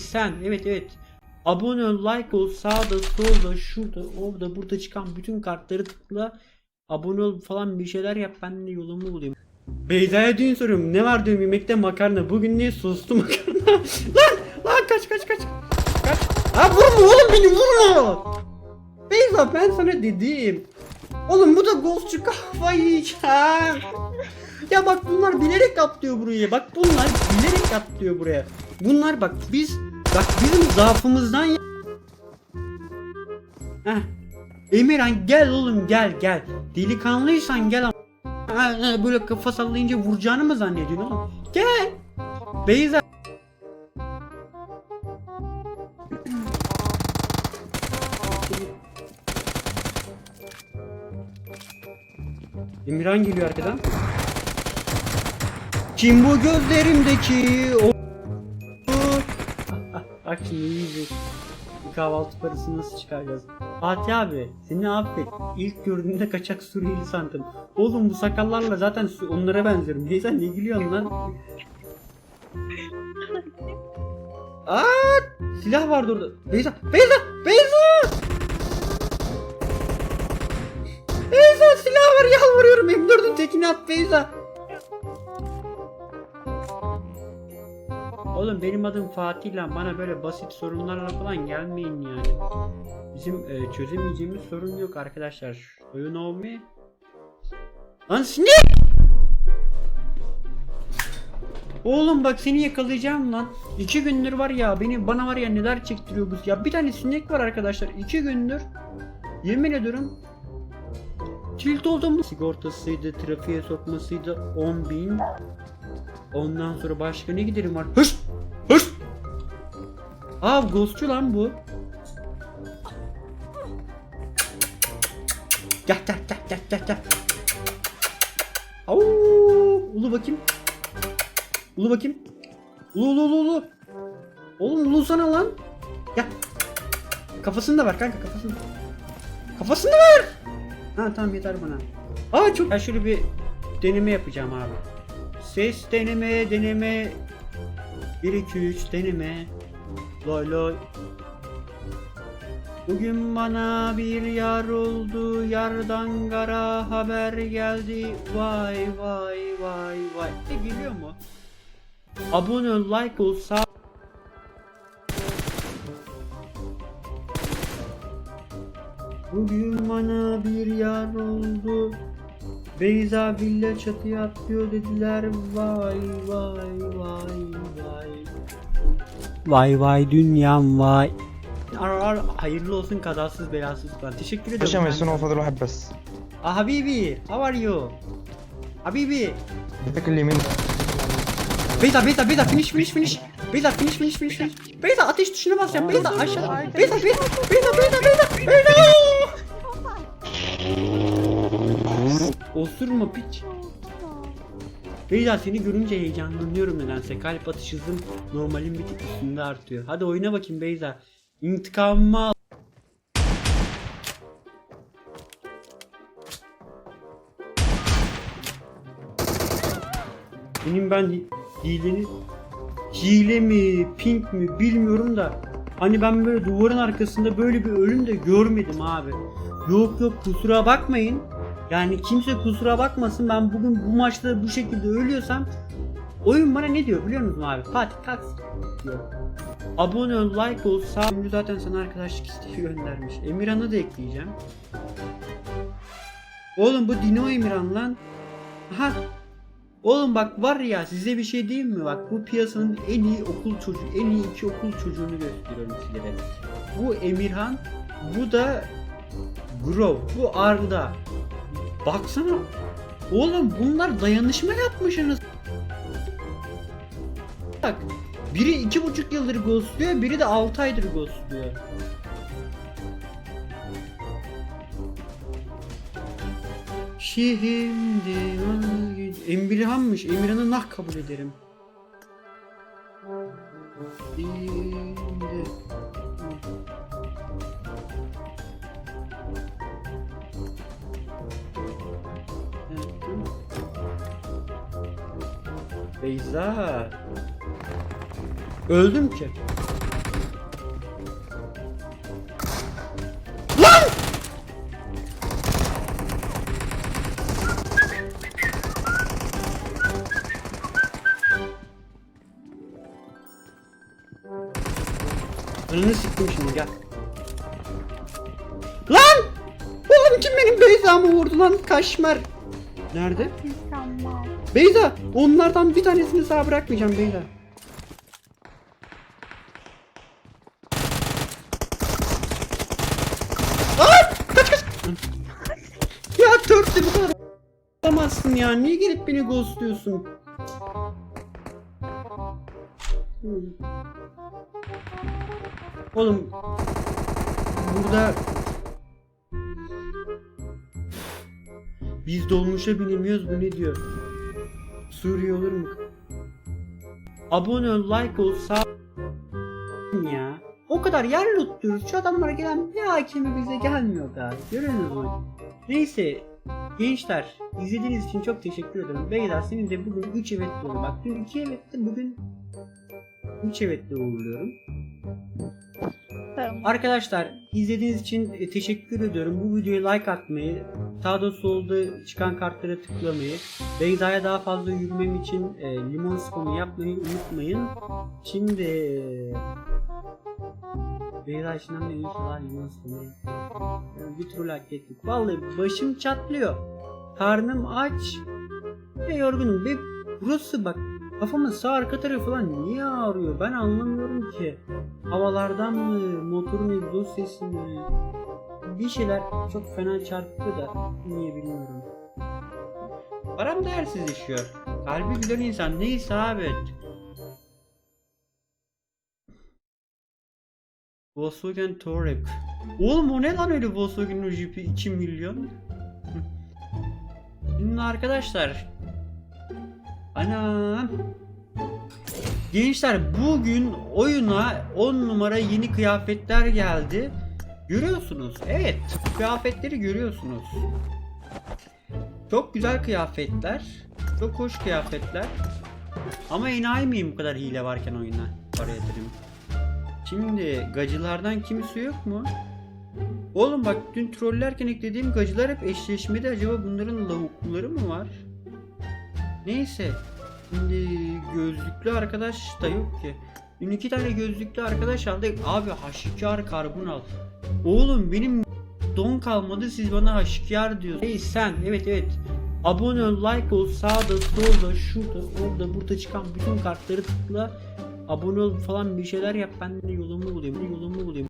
sen. Evet evet. Abone ol, like ol, sağda, solda, şurada, orada, burada çıkan bütün kartları tıkla. Abone ol falan bir şeyler yap ben de yolumu bulayım. Beyza'ya dün soruyorum ne var diyorum yemekte makarna. Bugün ne soslu makarna. lan lan kaç kaç kaç. Kaç. Ha vurma oğlum beni vurma. Beyza ben sana dedim. Oğlum bu da ghostçu kafayı yiyeceğim. Ya bak bunlar bilerek atlıyor buraya. Bak bunlar bilerek atlıyor buraya. Bunlar bak biz bak bizim zaafımızdan ya. Heh. Emirhan gel oğlum gel gel. Delikanlıysan gel ama. Ha, böyle kafa sallayınca vuracağını mı zannediyorsun oğlum? Gel. Beyza. Emirhan geliyor arkadan. Kim bu gözlerimdeki o Bak şimdi iyice bir kahvaltı parası nasıl çıkaracağız? Fatih abi seni affet. İlk gördüğümde kaçak Suriyeli sandım. Oğlum bu sakallarla zaten onlara benziyorum. Neyse ne gülüyorsun lan? Aa, silah vardı orada. Beyza, Beyza, Beyza! Beyza silah var yalvarıyorum. M4'ün tekini at Beyza. Oğlum benim adım Fatih lan bana böyle basit sorunlarla falan gelmeyin yani. Bizim e, çözemeyeceğimiz sorun yok arkadaşlar. Do you know me? Lan sinek! Oğlum bak seni yakalayacağım lan. İki gündür var ya beni bana var ya neler çektiriyor bu. Ya bir tane sinek var arkadaşlar. iki gündür. Yemin ediyorum. Tilt oldum. Sigortasıydı, trafiğe sokmasıydı 10 bin. Ondan sonra başka ne giderim var? Hış! Hış! Aa ghostçu lan bu. Gel gel gel gel gel gel. Au! Ulu bakayım. Ulu bakayım. Ulu ulu ulu ulu. Oğlum ulu sana lan. Gel. Kafasını da ver kanka kafasını. Kafasını da ver. Ha tamam yeter bana. Aa çok. Ben şöyle bir deneme yapacağım abi. Ses deneme deneme. 1 2 3 deneme. Loy loy. Bugün bana bir yar oldu yardan kara haber geldi. Vay vay vay vay. E geliyor mu? Abone ol like ol sağ Bugün bana bir yar oldu Beyza Billa çatıya atlıyor dediler. Vay vay vay vay. Vay vay dünyam vay. Ar ar hayırlı olsun kazasız belasız falan. Teşekkür ederim. Hocam Esun Ofadro Habbas. Ah Habibi, how are you? Habibi. Teşekkür Beyza Beyza Beyza finish finish finish. Beyza finiş finiş finiş finiş. Beyza ateş tuşuna bas ya. Beyza aşağı. Beyza Beyza Beyza Beyza Beyza Beyza. Osurma piç. Beyza seni görünce heyecanlanıyorum nedense. Kalp atış hızım normalin bir tık üstünde artıyor. Hadi oyuna bakayım Beyza İntikamımı al. Benim ben hi- hileni hile mi pink mi bilmiyorum da hani ben böyle duvarın arkasında böyle bir ölüm de görmedim abi. Yok yok kusura bakmayın. Yani kimse kusura bakmasın ben bugün bu maçta bu şekilde ölüyorsam oyun bana ne diyor biliyor musun abi? Fatih kalk diyor. Abone ol, like ol, sağ Şimdi zaten sana arkadaşlık isteği göndermiş. Emirhan'ı da ekleyeceğim. Oğlum bu Dino Emirhan lan. Aha Oğlum bak var ya size bir şey diyeyim mi? Bak bu piyasanın en iyi okul çocuğu, en iyi iki okul çocuğunu gösteriyorum sizlere. Bu Emirhan, bu da Grove, bu Arda. Baksana. Oğlum bunlar dayanışma yapmışsınız. Bak. Biri iki buçuk yıldır ghostluyor, biri de altı aydır ghostluyor. Şimdi Emirhan'mış. Emirhan'ı nah kabul ederim. Şimdi. Beyza. Öldüm ki. Lan! Önünü sıktım şimdi gel. Lan! Oğlum kim benim Beyza'mı vurdu lan kaşmer? Nerede? Beyza! Onlardan bir tanesini sağ bırakmayacağım Beyza. Aa! Kaç kaç! ya törtü bu kadar olamazsın ya. Niye gelip beni ghostluyorsun? Hmm. Oğlum burada biz dolmuşa binemiyoruz bu ne diyor? Suriye olur mu? Abone ol, like ol, sağ ya. O kadar yer lootluyoruz. Şu adamlara gelen bir hakimi bize gelmiyor galiba. Görüyorsunuz mu? Neyse. Gençler izlediğiniz için çok teşekkür ederim. Beyler senin de bugün 3 evet oldu. Bak dün 2 evetti bugün 3 evetle uğurluyorum. Tamam. Arkadaşlar izlediğiniz için e, teşekkür ediyorum. Bu videoya like atmayı, sağda solda çıkan kartlara tıklamayı, Beyza'ya daha fazla yürümem için e, limon spamı yapmayı unutmayın. Şimdi e, Beyza işinden de inşallah limon spamı yani bir türlü hak ettik. Vallahi başım çatlıyor. Karnım aç ve yorgunum. Ve burası bak kafamın sağ arka tarafı falan niye ağrıyor ben anlamıyorum ki. Havalardan mı, motorun egzoz sesi mi? Bir şeyler çok fena çarptı da niye bilmiyorum. Param değersiz işiyor. Kalbi güzel insan ne isabet. Volkswagen Touareg. Oğlum o ne lan öyle Volkswagen o Jeep'i 2 milyon? Şimdi arkadaşlar. Anam. Gençler bugün oyuna 10 numara yeni kıyafetler geldi. Görüyorsunuz. Evet. Kıyafetleri görüyorsunuz. Çok güzel kıyafetler. Çok hoş kıyafetler. Ama enayi miyim bu kadar hile varken oyuna? Para yatırayım. Şimdi gacılardan kimse yok mu? Oğlum bak dün trollerken eklediğim gacılar hep eşleşmedi. Acaba bunların lavukluları mı var? Neyse. Şimdi gözlüklü arkadaş da yok ki. Dün iki tane gözlüklü arkadaş aldık. Abi haşikar karbon al. Oğlum benim don kalmadı siz bana haşikar diyorsunuz. Hey sen evet evet. Abone ol, like ol, sağda, solda, şurada, orada, burada çıkan bütün kartları tıkla. Abone ol falan bir şeyler yap ben de yolumu bulayım. Yolumu